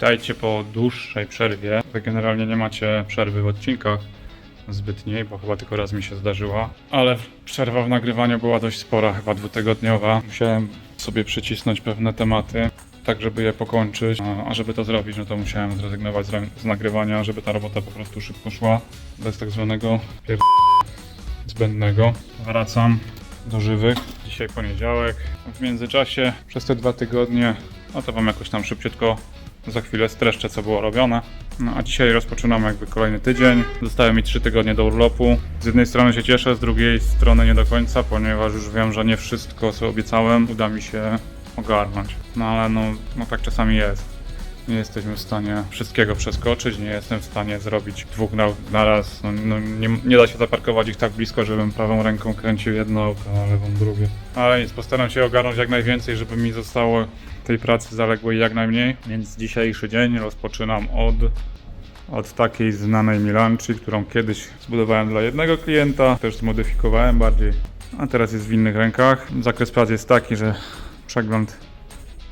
Witajcie po dłuższej przerwie. Wy generalnie nie macie przerwy w odcinkach zbytniej, bo chyba tylko raz mi się zdarzyła. Ale przerwa w nagrywaniu była dość spora, chyba dwutygodniowa. Musiałem sobie przycisnąć pewne tematy, tak żeby je pokończyć. A- żeby to zrobić, no to musiałem zrezygnować z, re- z nagrywania, żeby ta robota po prostu szybko szła. Bez tak zwanego pier... zbędnego. Wracam do żywych. Dzisiaj poniedziałek. W międzyczasie przez te dwa tygodnie, no to wam jakoś tam szybciutko za chwilę streszczę, co było robione. No a dzisiaj rozpoczynamy jakby kolejny tydzień. Zostały mi trzy tygodnie do urlopu. Z jednej strony się cieszę, z drugiej strony nie do końca, ponieważ już wiem, że nie wszystko, co obiecałem, uda mi się ogarnąć. No ale no, no tak czasami jest. Nie jesteśmy w stanie wszystkiego przeskoczyć, nie jestem w stanie zrobić dwóch na, na raz. No, no, nie, nie da się zaparkować ich tak blisko, żebym prawą ręką kręcił jedno auto, a lewą drugie. Ale nic, postaram się ogarnąć jak najwięcej, żeby mi zostało tej pracy zaległej jak najmniej. Więc dzisiejszy dzień rozpoczynam od, od takiej znanej mi lunchy, którą kiedyś zbudowałem dla jednego klienta, też zmodyfikowałem bardziej, a teraz jest w innych rękach. Zakres pracy jest taki, że przegląd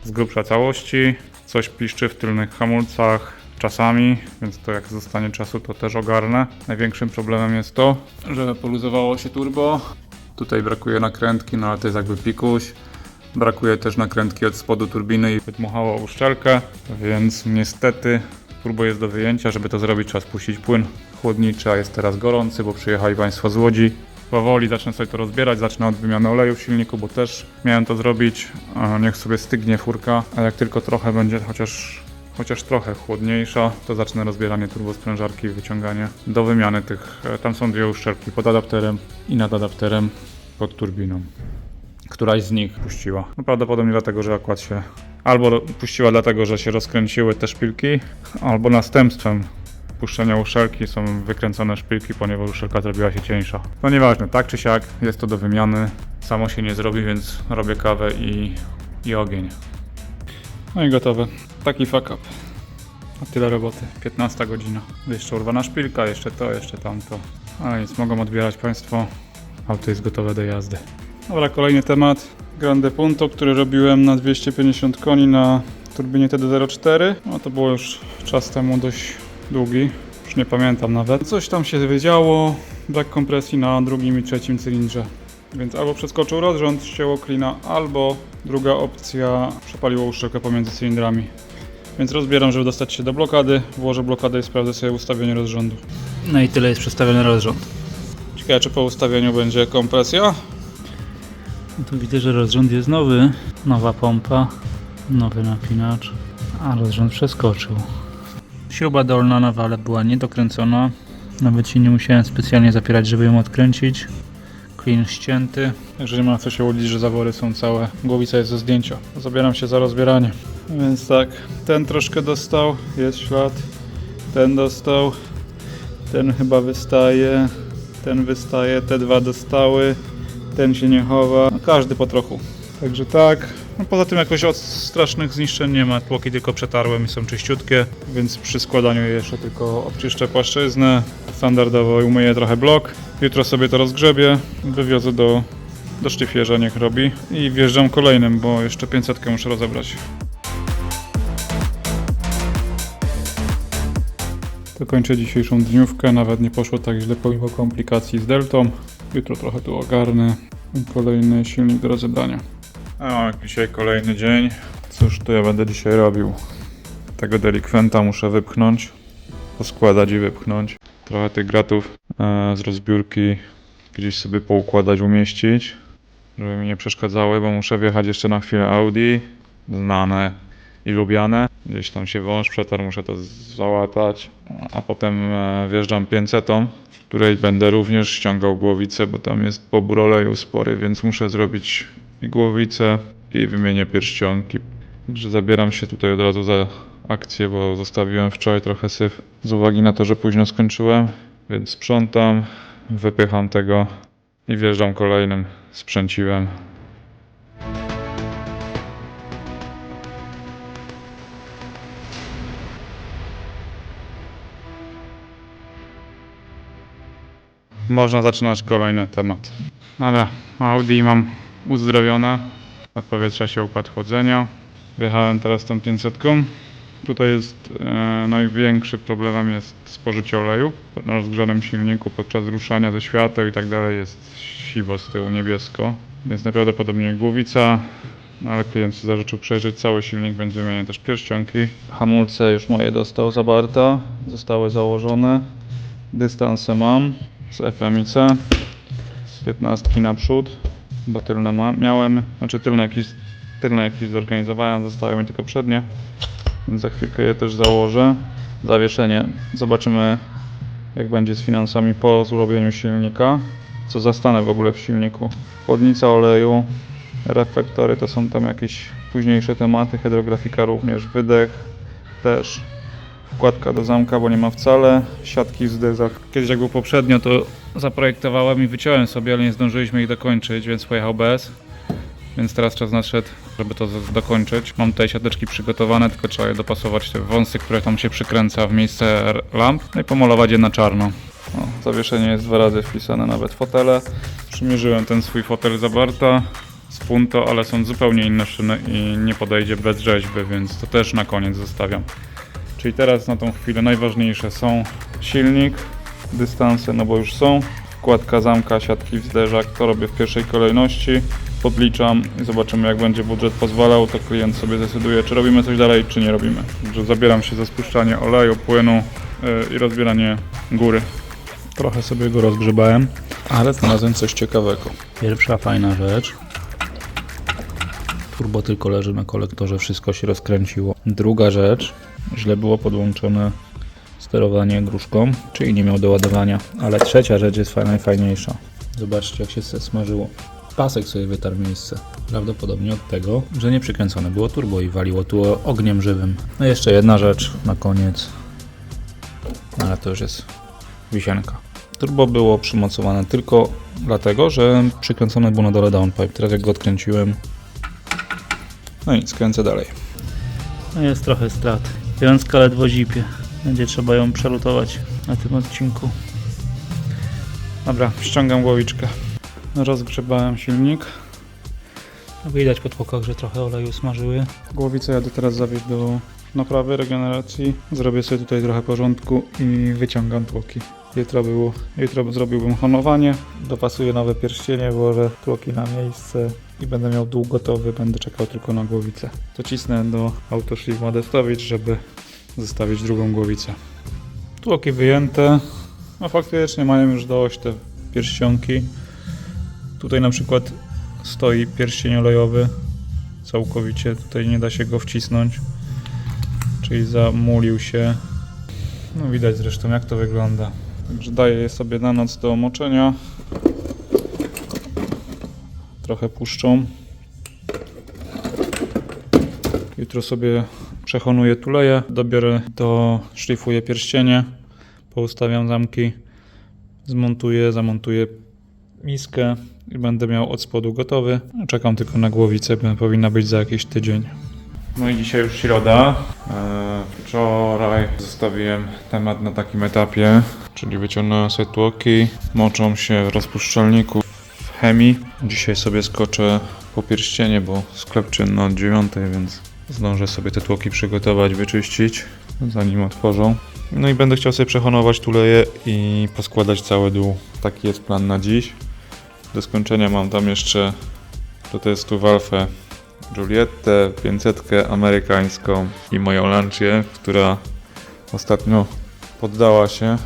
z grubsza całości. Coś piszczy w tylnych hamulcach czasami, więc to jak zostanie czasu, to też ogarnę. Największym problemem jest to, że poluzowało się turbo. Tutaj brakuje nakrętki, no ale to jest jakby pikuś. Brakuje też nakrętki od spodu turbiny i wydmuchało uszczelkę, więc niestety turbo jest do wyjęcia. Żeby to zrobić, trzeba spuścić płyn chłodniczy, a jest teraz gorący, bo przyjechali Państwo z Łodzi. Powoli zacznę sobie to rozbierać, zacznę od wymiany oleju w silniku, bo też miałem to zrobić. Niech sobie stygnie furka, a jak tylko trochę będzie chociaż, chociaż trochę chłodniejsza, to zacznę rozbieranie turbosprężarki i wyciąganie do wymiany tych. e, Tam są dwie uszczelki pod adapterem i nad adapterem pod turbiną. Któraś z nich puściła. No prawdopodobnie dlatego, że akurat się albo puściła dlatego, że się rozkręciły te szpilki, albo następstwem puszczenia uszczelki są wykręcone szpilki, ponieważ uszczelka zrobiła się cieńsza. No nieważne, tak czy siak, jest to do wymiany. Samo się nie zrobi, więc robię kawę i, i ogień. No i gotowe. Taki fuck up. A tyle roboty. 15 godzina. Jeszcze urwana szpilka, jeszcze to, jeszcze tamto. Ale nic, mogą odbierać Państwo. Auto jest gotowe do jazdy. Dobra, kolejny temat. Grande Punto, który robiłem na 250 koni na turbinie TD04. No to było już czas temu dość długi. Już nie pamiętam nawet. Coś tam się wydziało. Brak kompresji na drugim i trzecim cylindrze. Więc albo przeskoczył rozrząd, ścięło klina, albo druga opcja przepaliło uszczelkę pomiędzy cylindrami. Więc rozbieram, żeby dostać się do blokady. Włożę blokadę i sprawdzę sobie ustawienie rozrządu. No i tyle jest przestawiony rozrząd. Ciekawe, czy po ustawieniu będzie kompresja. No tu widzę, że rozrząd jest nowy. Nowa pompa, nowy napinacz, a rozrząd przeskoczył. Śruba dolna na wale była niedokręcona. Nawet się nie musiałem specjalnie zapierać, żeby ją odkręcić. Klin ścięty. Także nie ma co się łudzić, że zawory są całe. Głowica jest ze zdjęcia. Zabieram się za rozbieranie. Więc tak, ten troszkę dostał, jest ślad. Ten dostał. Ten chyba wystaje. Ten wystaje, te dwa dostały. Ten się nie chowa. Każdy po trochu. Także tak. No, poza tym jakoś od strasznych zniszczeń nie ma. Tłoki tylko przetarłem i są czyściutkie, więc przy składaniu je jeszcze tylko obczyszczę płaszczyznę. Standardowo umyję trochę blok. Jutro sobie to rozgrzebię, wywiozę do, do sztyfierza, niech robi. I wjeżdżam kolejnym, bo jeszcze 500 muszę rozebrać. To kończę dzisiejszą dniówkę. Nawet nie poszło tak źle pomimo komplikacji z deltą. Jutro trochę tu ogarnę. Kolejny silnik do rozebrania. A dzisiaj kolejny dzień. Cóż to ja będę dzisiaj robił? Tego delikwenta muszę wypchnąć, poskładać i wypchnąć. Trochę tych gratów e, z rozbiórki gdzieś sobie poukładać, umieścić, żeby mi nie przeszkadzały, bo muszę wjechać jeszcze na chwilę Audi, znane i lubiane. Gdzieś tam się wąż przetarł, muszę to załatać, a potem e, wjeżdżam 500, w której będę również ściągał głowicę, bo tam jest pobór oleju spory, więc muszę zrobić i głowicę i wymienię pierścionki. Także zabieram się tutaj od razu za akcję, bo zostawiłem wczoraj trochę syf z uwagi na to, że późno skończyłem, więc sprzątam, wypycham tego i wjeżdżam kolejnym sprzęciłem. Można zaczynać kolejny temat. Dobra, Audi mam uzdrowione. Od powietrza się układ chłodzenia. Wjechałem teraz tą 500. Tutaj jest e, największy problemem jest spożycie oleju. Na rozgrzanym silniku podczas ruszania ze świateł i tak dalej jest siwo z tyłu niebiesko. Więc najprawdopodobniej głowica, no ale klient zażyczył przejrzeć cały silnik, będzie wymieniać też pierścionki. Hamulce już moje dostał zabarta, zostały założone. Dystanse mam z FMIC. 15 naprzód, bo tylne ma, miałem, znaczy tylne jakieś, tylne jakieś zorganizowałem, zostały mi tylko przednie, więc za chwilkę je też założę. Zawieszenie, zobaczymy jak będzie z finansami po zrobieniu silnika, co zastanę w ogóle w silniku. Chłodnica oleju, reflektory to są tam jakieś późniejsze tematy, hydrografika również, wydech też. Wkładka do zamka, bo nie ma wcale. Siatki w zderzach. Kiedyś jak był poprzednio, to zaprojektowałem i wyciąłem sobie, ale nie zdążyliśmy ich dokończyć, więc pojechał bez. Więc teraz czas nadszedł, żeby to dokończyć. Mam tutaj siateczki przygotowane, tylko trzeba je dopasować te wąsy, które tam się przykręca w miejsce lamp. No i pomalować je na czarno. O, zawieszenie jest dwa razy wpisane, nawet fotele. Przymierzyłem ten swój fotel Zabarta z Punto, ale są zupełnie inne szyny i nie podejdzie bez rzeźby, więc to też na koniec zostawiam. Czyli teraz na tą chwilę najważniejsze są silnik, dystanse, no bo już są, wkładka zamka, siatki zderzak, to robię w pierwszej kolejności, podliczam i zobaczymy jak będzie budżet pozwalał, to klient sobie zdecyduje czy robimy coś dalej, czy nie robimy. Także zabieram się za spuszczanie oleju, płynu yy, i rozbieranie góry. Trochę sobie go rozgrzebałem, ale znalazłem coś ciekawego. Pierwsza fajna rzecz. Turbo tylko leży na kolektorze, wszystko się rozkręciło. Druga rzecz, źle było podłączone sterowanie gruszką, czyli nie miał doładowania. Ale trzecia rzecz jest fa- najfajniejsza. Zobaczcie jak się smażyło. Pasek sobie wytarł miejsce. Prawdopodobnie od tego, że nie przykręcone było turbo i waliło tu ogniem żywym. No i jeszcze jedna rzecz na koniec. Ale to już jest wisienka. Turbo było przymocowane tylko dlatego, że przykręcone było na dole downpipe. Teraz jak go odkręciłem, no i skręcę dalej. No jest trochę strat. Wiązka ledwo zipie. Będzie trzeba ją przelutować na tym odcinku. Dobra, ściągam głowiczkę. Rozgrzebałem silnik. No Widać po tłokach, że trochę oleju smażyły. Głowicę jadę teraz zawieźć do naprawy, regeneracji. Zrobię sobie tutaj trochę porządku i wyciągam tłoki. Jutro, było, jutro zrobiłbym honowanie, dopasuję nowe pierścienie, włożę tłoki na miejsce i będę miał dół gotowy, będę czekał tylko na głowicę. To cisnę do Autoship Modestowicz, żeby zostawić drugą głowicę. Tłoki wyjęte, a faktycznie mają już dość te pierścionki. Tutaj na przykład stoi pierścień olejowy, całkowicie, tutaj nie da się go wcisnąć, czyli zamulił się. No widać zresztą jak to wygląda. Także daję je sobie na noc do omoczenia. Trochę puszczą. Jutro sobie przehonuję tuleję, dobiorę do szlifuję pierścienie, poustawiam zamki, zmontuję, zamontuję miskę i będę miał od spodu gotowy. Czekam tylko na głowicę, powinna być za jakiś tydzień. No i dzisiaj już środa. Eee, Wczoraj zostawiłem temat na takim etapie, czyli wyciągnąłem sobie tłoki, moczą się w rozpuszczalniku w chemii. Dzisiaj sobie skoczę po pierścienie, bo sklep czynny od 9, więc zdążę sobie te tłoki przygotować, wyczyścić, zanim otworzą. No i będę chciał sobie przehonować tuleje i poskładać cały dół. Taki jest plan na dziś. Do skończenia mam tam jeszcze do testu Valve Julietę, 500 amerykańską i moją Lancię, która ostatnio poddała się.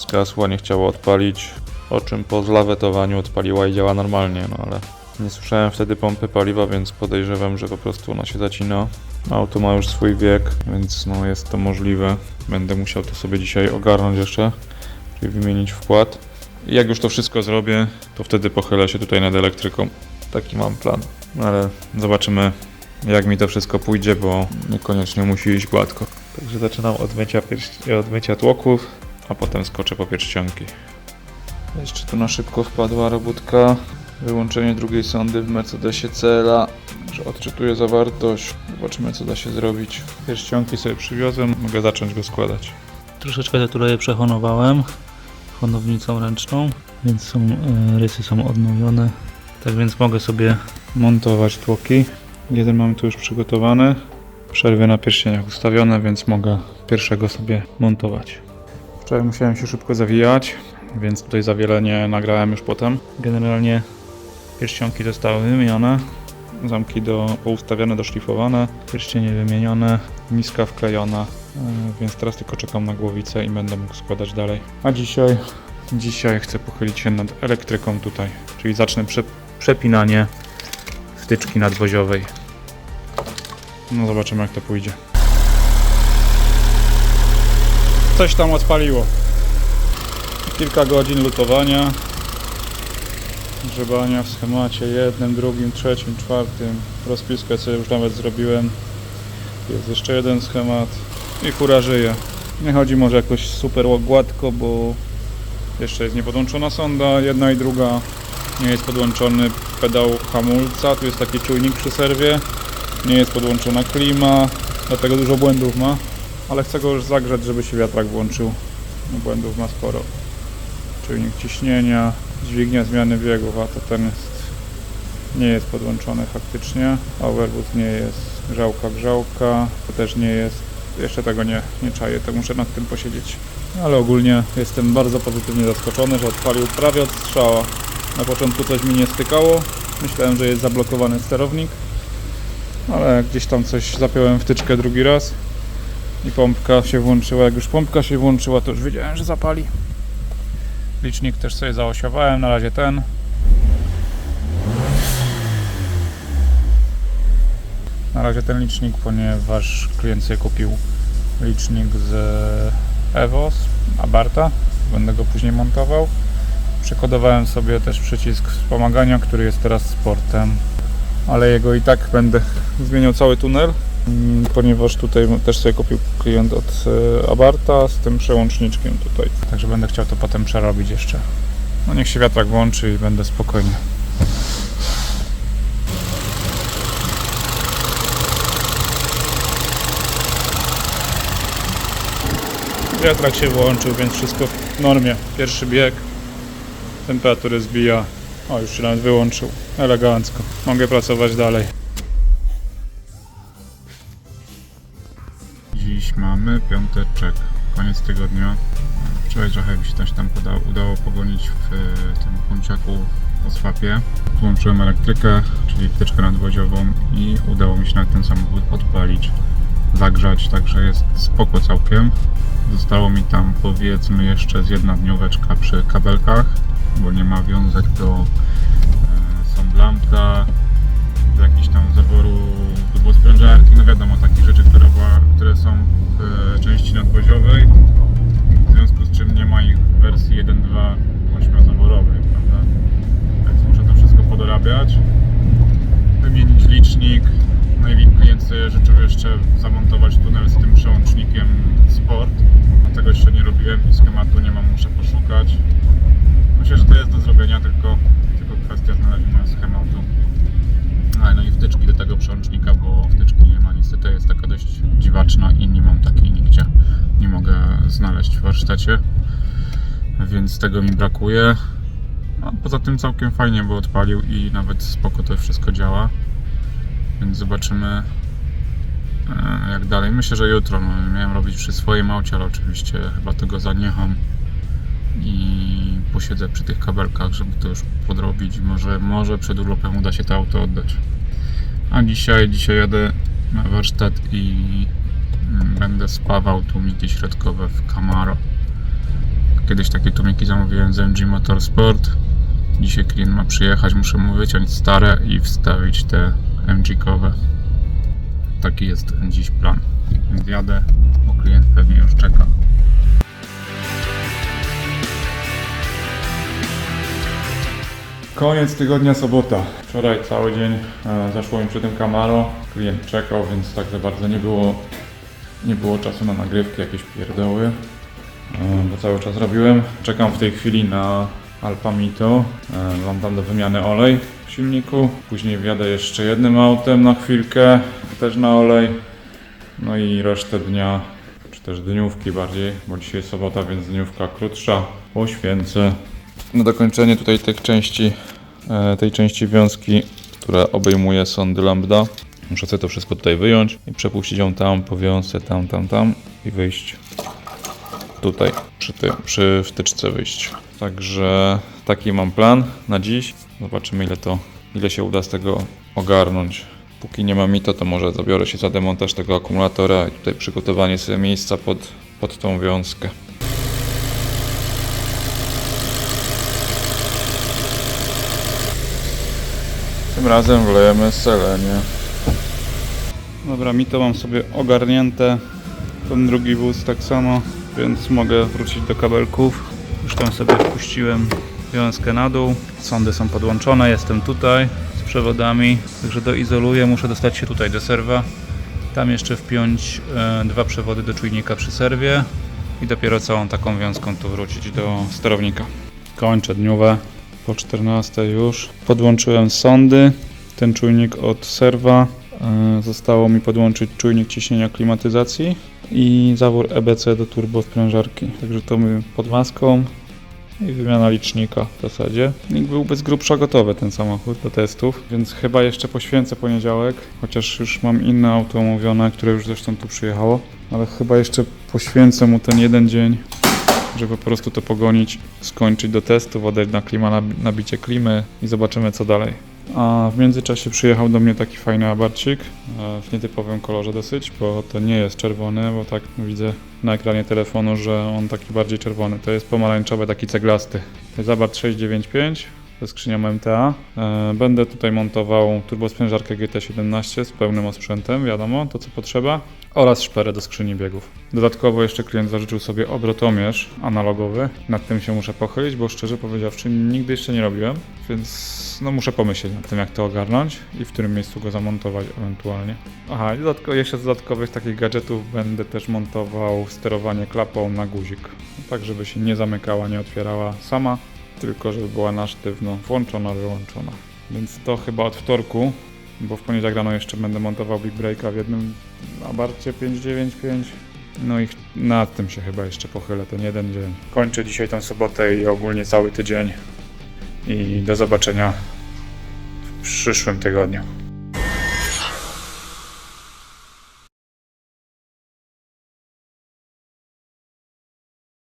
Zgasła, nie chciała odpalić, po czym po zlawetowaniu odpaliła i działa normalnie, no ale nie słyszałem wtedy pompy paliwa, więc podejrzewam, że po prostu ona się zacina. Auto ma już swój wiek, więc no jest to możliwe. Będę musiał to sobie dzisiaj ogarnąć jeszcze, czyli wymienić wkład. I jak już to wszystko zrobię, to wtedy pochylę się tutaj nad elektryką. Taki mam plan. No Ale zobaczymy, jak mi to wszystko pójdzie, bo niekoniecznie musi iść gładko. Także zaczynam od mycia, od mycia tłoków, a potem skoczę po pierścionki. Jeszcze tu na szybko wpadła robótka. Wyłączenie drugiej sondy w Mercedesie CLA. Że odczytuję zawartość. Zobaczymy, co da się zrobić. Pierścionki sobie przywiozłem, mogę zacząć go składać. Troszeczkę te tuleje przehonowałem honownicą ręczną, więc są, e, rysy są odnowione. Tak więc mogę sobie montować tłoki. Jeden mamy tu już przygotowany. Przerwy na pierścieniach ustawione, więc mogę pierwszego sobie montować. Wczoraj musiałem się szybko zawijać, więc tutaj za wiele nie nagrałem już potem. Generalnie pierścionki zostały wymienione, zamki do, poustawiane, doszlifowane, pierścienie wymienione, miska wklejona, yy, więc teraz tylko czekam na głowicę i będę mógł składać dalej. A dzisiaj, dzisiaj chcę pochylić się nad elektryką tutaj, czyli zacznę prze, przepinanie wtyczki nadwoziowej. No zobaczymy jak to pójdzie. Coś tam odpaliło. Kilka godzin lutowania, grzebania w schemacie jednym, drugim, trzecim, czwartym. Rozpiskę sobie już nawet zrobiłem. Jest jeszcze jeden schemat i fura żyje. Nie chodzi może jakoś super gładko, bo jeszcze jest niepodłączona sonda, jedna i druga. Nie jest podłączony pedał hamulca, tu jest taki czujnik przy serwie. Nie jest podłączona klima, dlatego dużo błędów ma. Ale chcę go już zagrzać, żeby się wiatrak włączył. No, Błędów ma sporo. Czujnik ciśnienia, dźwignia zmiany biegów, a to ten jest nie jest podłączony faktycznie. Overboot nie jest, grzałka, grzałka, to też nie jest. Jeszcze tego nie, nie czaję, to muszę nad tym posiedzieć. Ale ogólnie jestem bardzo pozytywnie zaskoczony, że odpalił prawie od strzała. Na początku coś mi nie stykało. Myślałem, że jest zablokowany sterownik. Ale gdzieś tam coś zapiąłem wtyczkę drugi raz i pompka się włączyła. Jak już pompka się włączyła, to już wiedziałem, że zapali. Licznik też sobie zaosiowałem, na razie ten. Na razie ten licznik, ponieważ klient sobie kupił licznik z Evo, z Abarta. Będę go później montował. Przekodowałem sobie też przycisk wspomagania, który jest teraz sportem, ale jego i tak będę zmieniał cały tunel, ponieważ tutaj też sobie kupił klient od e, Abarta z tym przełączniczkiem tutaj. Także będę chciał to potem przerobić jeszcze. No niech się wiatrak włączy i będę spokojny. Wiatrak się włączył, więc wszystko w normie. Pierwszy bieg, temperatury zbija. O, już się nawet wyłączył. Elegancko. Mogę pracować dalej. Mamy piąteczek, koniec tygodnia. Wczoraj trochę mi się tam poda, udało pogonić w e, tym punciaku o swapie. Włączyłem elektrykę, czyli wtyczkę nadwoziową i udało mi się nawet ten samochód odpalić, zagrzać, także jest spoko całkiem. Zostało mi tam powiedzmy jeszcze z jedna dnióweczka przy kabelkach, bo nie ma wiązek do e, sąblamka, do jakichś tam zaworu, do sprężarki, no wiadomo, takich rzeczy, które, była, które są w e, części nadwoziowej, w związku z czym nie ma ich w wersji 1.2 ośmiozaworowej, prawda? Więc muszę to wszystko podorabiać, wymienić licznik, no i jeszcze zamontować tunel z tym przełącznikiem Sport. No tego jeszcze nie robiłem i schematu nie mam, muszę poszukać. Myślę, że to jest do zrobienia, tylko, tylko kwestia znalezienia schematu. Ale no i wtyczki do tego przełącznika, bo wtyczki nie ma niestety, jest taka dość dziwaczna i nie mam takiej nigdzie. Nie mogę znaleźć w warsztacie, więc tego mi brakuje. A poza tym całkiem fajnie, bo odpalił i nawet spoko to wszystko działa. Więc zobaczymy e, jak dalej. Myślę, że jutro. No, miałem robić przy swoim aucie, ale oczywiście chyba tego zaniecham i posiedzę przy tych kabelkach, żeby to już podrobić. Może, może przed urlopem uda się to auto oddać. A dzisiaj, dzisiaj jadę na warsztat i będę spawał tłumiki środkowe w Camaro. Kiedyś takie tłumiki zamówiłem z MG Motorsport. Dzisiaj klient ma przyjechać, muszę mu wyciąć stare i wstawić te MG-kowe. Taki jest dziś plan. Więc jadę, bo klient pewnie już czeka. Koniec tygodnia sobota. Wczoraj cały dzień e, zaszło mi przy tym Camaro. Klient czekał, więc tak za bardzo nie było, nie było czasu na nagrywki, jakieś pierdoły. E, bo cały czas robiłem. Czekam w tej chwili na Alfa Mito. E, mam tam do wymiany olej w silniku. Później wjadę jeszcze jednym autem na chwilkę, też na olej. No i resztę dnia, czy też dniówki bardziej, bo dzisiaj jest sobota, więc dniówka krótsza. Poświęcę na dokończenie tutaj tych części, e, tej części wiązki, która obejmuje sondy lambda. Muszę sobie to wszystko tutaj wyjąć i przepuścić ją tam, po wiązce, tam, tam, tam i wyjść tutaj, przy, tym, przy wtyczce wyjść. Także taki mam plan na dziś. Zobaczymy ile to, ile się uda z tego ogarnąć. Póki nie ma mito, to może zabiorę się za demontaż tego akumulatora i tutaj przygotowanie sobie miejsca pod, pod tą wiązkę. Tym razem wlejemy selenię. Dobra, mi to mam sobie ogarnięte. Ten drugi wóz tak samo, więc mogę wrócić do kabelków. Już tam sobie wpuściłem wiązkę na dół. Sondy są podłączone, jestem tutaj z przewodami. Także doizoluję, muszę dostać się tutaj do serwa. Tam jeszcze wpiąć e, dwa przewody do czujnika przy serwie i dopiero całą taką wiązką tu wrócić do sterownika. Kończę dniowe po 14 już. Podłączyłem sondy, ten czujnik od serwa. E, Zostało mi podłączyć czujnik ciśnienia klimatyzacji i zawór EBC do turbosprężarki. Także to my pod maską i wymiana licznika w zasadzie. I byłby z grubsza gotowy ten samochód do testów, więc chyba jeszcze poświęcę poniedziałek, chociaż już mam inne auto omówione, które już zresztą tu przyjechało, ale chyba jeszcze poświęcę mu ten jeden dzień, żeby po prostu to pogonić, skończyć do testów, oddać na klima, nab- nabicie klimy i zobaczymy co dalej. A w międzyczasie przyjechał do mnie taki fajny abarcik e, w nietypowym kolorze dosyć, bo to nie jest czerwony, bo tak widzę na ekranie telefonu, że on taki bardziej czerwony. To jest pomarańczowy, taki ceglasty. To jest Abarth 695 ze skrzynią MTA. E, Będę tutaj montował turbosprężarkę GT17 z pełnym osprzętem, wiadomo, to co potrzeba, oraz szperę do skrzyni biegów. Dodatkowo jeszcze klient zażyczył sobie obrotomierz analogowy. Nad tym się muszę pochylić, bo szczerze powiedziawszy nigdy jeszcze nie robiłem, więc no muszę pomyśleć nad tym jak to ogarnąć i w którym miejscu go zamontować ewentualnie. Aha, i jeszcze z dodatkowych takich gadżetów będę też montował sterowanie klapą na guzik, tak żeby się nie zamykała, nie otwierała sama, tylko żeby była na sztywno włączona, wyłączona. Więc to chyba od wtorku, bo w poniedziałek rano jeszcze będę montował Big Breaka w jednym Abarcie 595. No i nad tym się chyba jeszcze pochylę ten jeden dzień. Kończę dzisiaj tę sobotę i ogólnie cały tydzień. I do zobaczenia w przyszłym tygodniu.